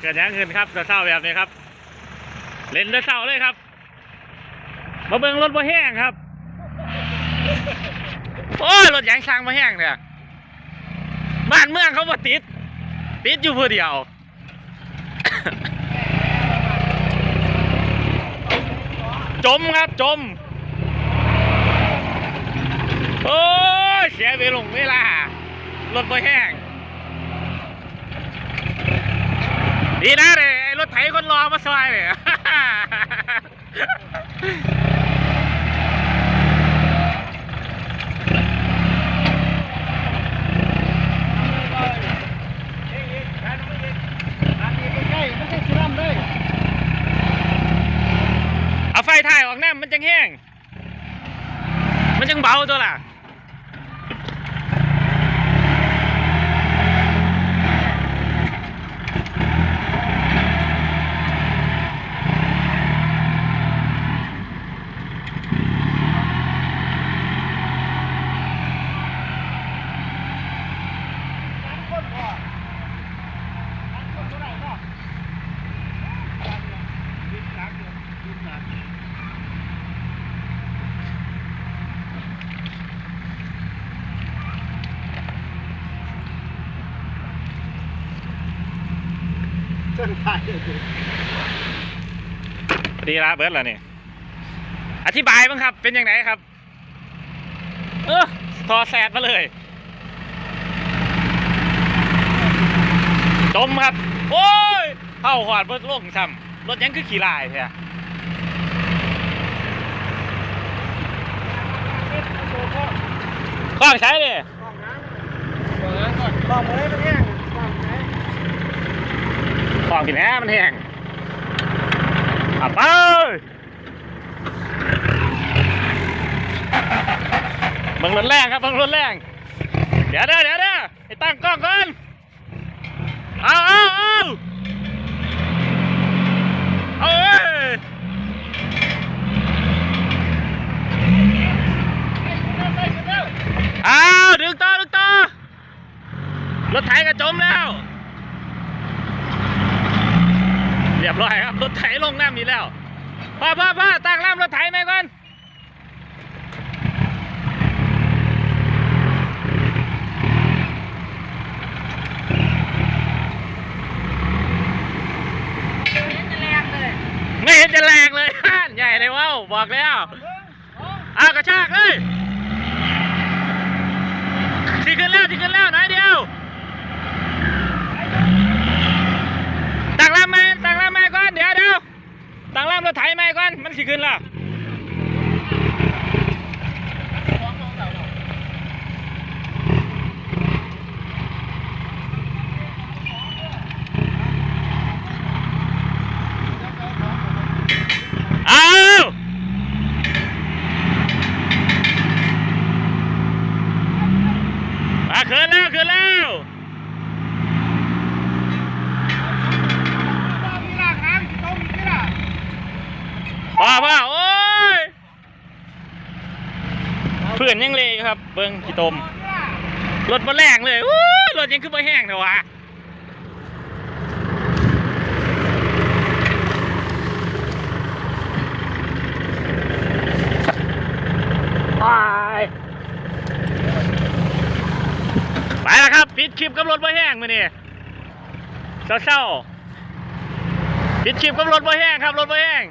เกิดยังขึ้นครับเศร้าแบบนี้ครับ เล่นเศร้าเลยครับ มาเบิ่งรถบ่แห้งครับ โอ้ยรถยางช่างบ่แห้งเนี่ยบ้านเมืองเขาบ่ติด ติดอยู่ผู้เดียวจมครับจม โอ้ยเสียเวลงเวลารถบ่แห้ง ดีนะเลยไอรถไถคนรอมาซอยเลยเอาไฟถ่ายออกแน่มันจังแห้ง มันจังเบาตัวล่ะ ดีละเบิร์ดแล้วนี่ อธิบายบ้างครับ เป็นยังไงครับ เออทอแสดมาเลย จมครับ โอ้ยเข้าหอดเบิร์ดโลกซ้ำรถยังคือขี่ลายใช่ข้องใช้เลยบอกเลยเป็นแห้งบอกไหน ข้องกินแหมันแห้งอะไปเบังรถแรงครับเบังรถแรง เดี๋ยวเด้อเดี๋ยวเด้อให้ตั้งกล้องก่อนเอาเอาเอาเอาเอ้ยเอาดึงต่อดึงต่อรถไถกระจมแล้ว เรีย บร้อยครับรถไถลงน้ำนี่แล้วพ่อพ่อพ่อตั้งลำรถไถไหมก่อนไม่เห็นจะแรงเลยใหญ่เลยว้าวบอกแล้วอากระชากเลยที่ขึ้นแล้วที่ขึ้นแล้วไหนดียวตั้งลำไหมตั้งลำไหมก่อนเดี๋ยวเดี๋ยวตั้งลำ รถไถไหมก่อน มันสิขึ้นล้วเอามาขึ้นแล้วขึ้นแล้ว ต้องมีรากน้ำต้องมีกี่ล่ะ พ่อพ่อโอ้ยเพื่อนยังเลยครับ เบิ้งขี้ตม รถมาแรงเลยอู้รถยังขึ้นมาแห้งเถอะวะไปไปแล้วครับปิดคลิปกับรถมาแห้งมาเนี่ยเศร้าๆปิดคลิปกับรถมาแห้งครับรถมาแห้ง